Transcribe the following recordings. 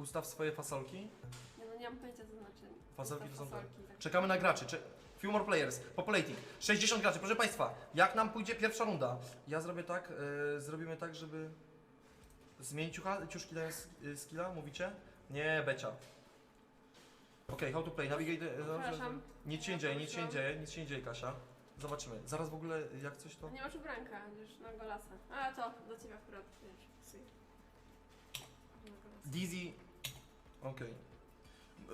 Ustaw swoje fasolki. Nie, no nie mam pojęcia co znaczy. Fasolki to są te. fasolki, tak. Czekamy na graczy. Cze few more players. Populating. 60 graczy. Proszę Państwa, jak nam pójdzie pierwsza runda? Ja zrobię tak, e, zrobimy tak, żeby... Zmienić ciucha, ciuszki dają sk- y, skilla, mówicie? Nie, becia. Okej, how to play, navigate... e, dobrze, Przepraszam. Nic się nie dzieje, nic się nie dzieje, nic się nie dzieje, Kasia. Zobaczymy. Zaraz w ogóle, jak coś to... Nie masz ubranka, już na golasa. A to do ciebie akurat, wiesz, pasuje. Na golasa. Dizzy. Okej.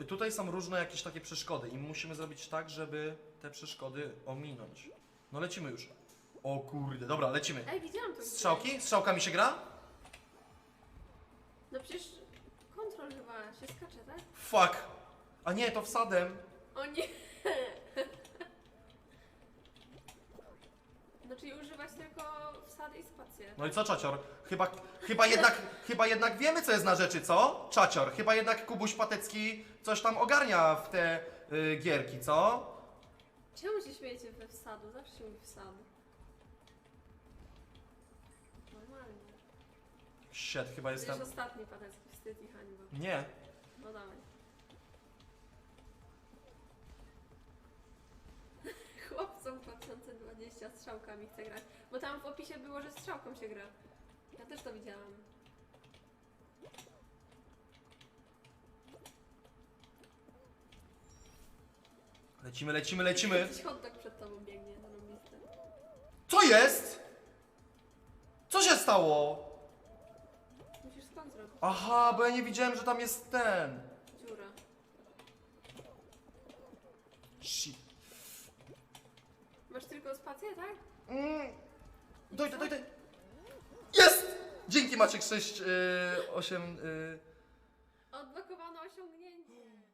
Tutaj są różne jakieś takie przeszkody i musimy zrobić tak, żeby te przeszkody ominąć. No lecimy już. O kurde, dobra, lecimy. Ej, widziałam to. Strzałki? Strzałkami się gra? No przecież kontrol chyba się skacze, tak? Fuck! A nie, to wsadem. O nie! No czyli używać tylko wsady i spację. No i co, czacior? Chyba, chyba, jednak, chyba jednak wiemy, co jest na rzeczy, co? Czacior, chyba jednak Kubuś Patecki coś tam ogarnia w te y, gierki, co? Czemu się śmiejecie we wsadu? Zawsze się mówi wsad. Normalnie. Shit, chyba Jestem... jestem... ostatni patecki wstyd i hańba. Nie. 2020 strzałkami chce grać. Bo tam w opisie było, że strzałką się gra. Ja też to widziałam. Lecimy, lecimy, lecimy. Jakiś hot dog przed tobą biegnie, zarąbiste. Co jest? Co się stało? Musisz skąd zrobić? Aha, bo ja nie widziałem, że tam jest ten. Dziura. Shit. Masz tylko spację, tak? Mm. Dojdę, dojdę. Jest! Dzięki Maciek 6, yy, 8, yy. Odblokowano osiągnięcie.